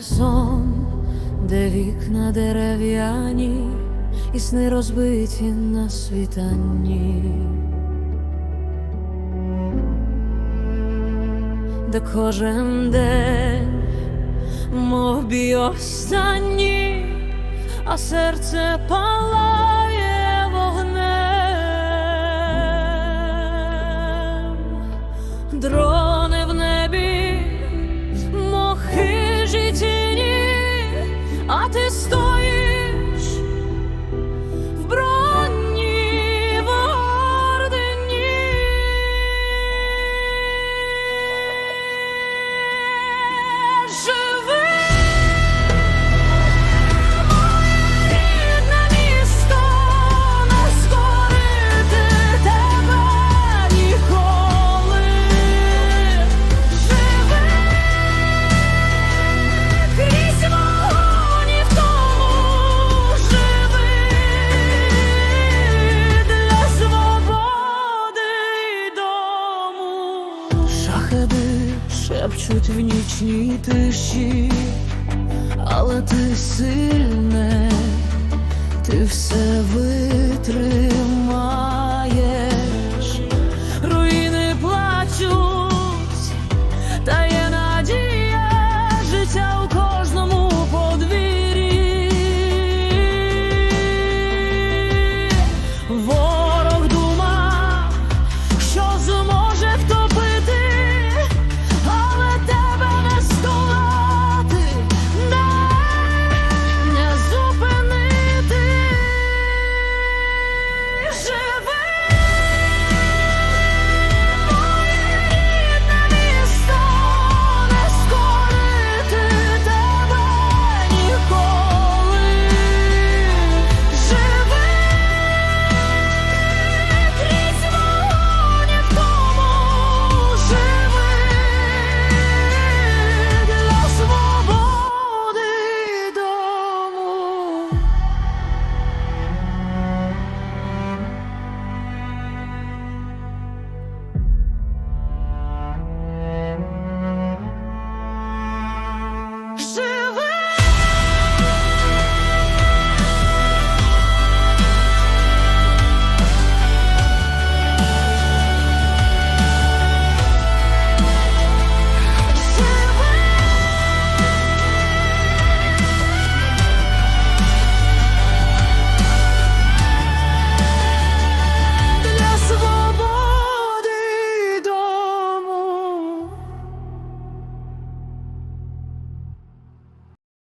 сон, де вікна дерев'яні, і сни розбиті на світанні, де кожен день, мов бій останній, а серце палає ти стоїш в броні в ордені. Живи, шепчуть в нічній тиші, але ти сильне, ти все витримаєш.